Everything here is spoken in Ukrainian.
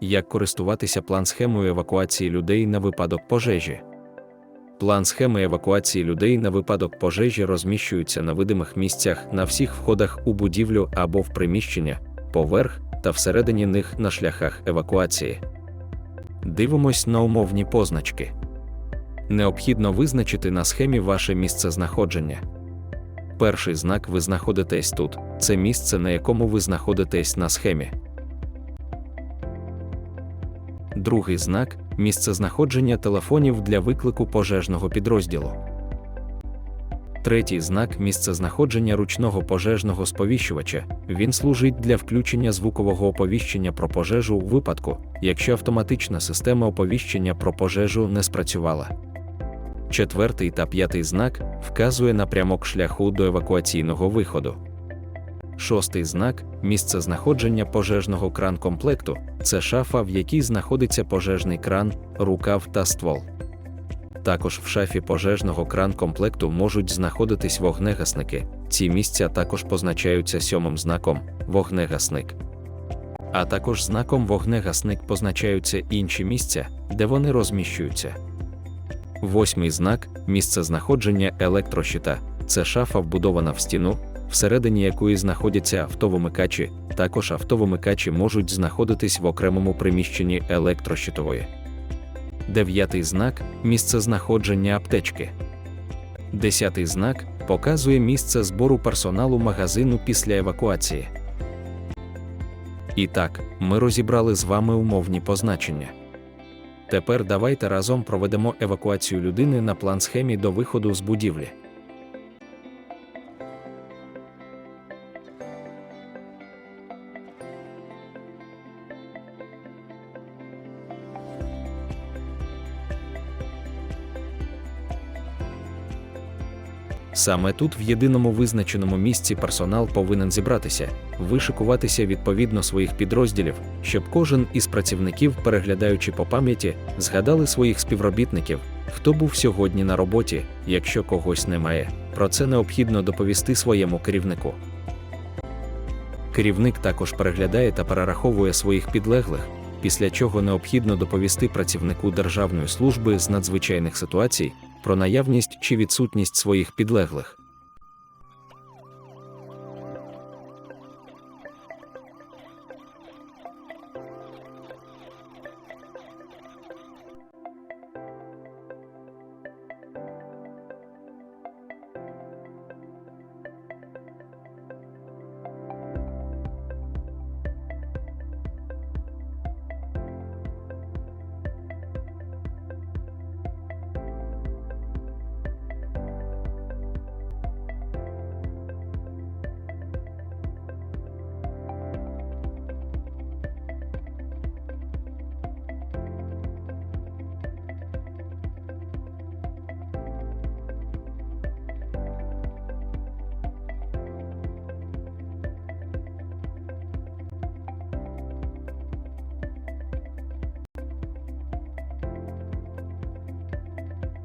як користуватися план схемою евакуації людей на випадок пожежі. План схеми евакуації людей на випадок пожежі розміщується на видимих місцях на всіх входах у будівлю або в приміщення, поверх та всередині них на шляхах евакуації. Дивимось на умовні позначки. Необхідно визначити на схемі ваше місце знаходження. Перший знак ви знаходитесь тут це місце, на якому ви знаходитесь на схемі. Другий знак місце знаходження телефонів для виклику пожежного підрозділу. Третій знак місце знаходження ручного пожежного сповіщувача. Він служить для включення звукового оповіщення про пожежу у випадку, якщо автоматична система оповіщення про пожежу не спрацювала. Четвертий та п'ятий знак вказує напрямок шляху до евакуаційного виходу. Шостий знак місце знаходження пожежного кран-комплекту це шафа, в якій знаходиться пожежний кран, рукав та ствол. Також в шафі пожежного кран-комплекту можуть знаходитись вогнегасники. Ці місця також позначаються сьомим знаком вогнегасник. А також знаком вогнегасник позначаються інші місця, де вони розміщуються. Восьмий знак місце знаходження електрощита це шафа, вбудована в стіну, всередині якої знаходяться автовимикачі. Також автовимикачі можуть знаходитись в окремому приміщенні електрощитової. Дев'ятий знак місце знаходження аптечки. Десятий знак показує місце збору персоналу магазину після евакуації. І так, ми розібрали з вами умовні позначення. Тепер давайте разом проведемо евакуацію людини на план схемі до виходу з будівлі. Саме тут, в єдиному визначеному місці, персонал повинен зібратися, вишикуватися відповідно своїх підрозділів, щоб кожен із працівників, переглядаючи по пам'яті, згадали своїх співробітників, хто був сьогодні на роботі, якщо когось немає. Про це необхідно доповісти своєму керівнику. Керівник також переглядає та перераховує своїх підлеглих, після чого необхідно доповісти працівнику Державної служби з надзвичайних ситуацій про наявність чи відсутність своїх підлеглих.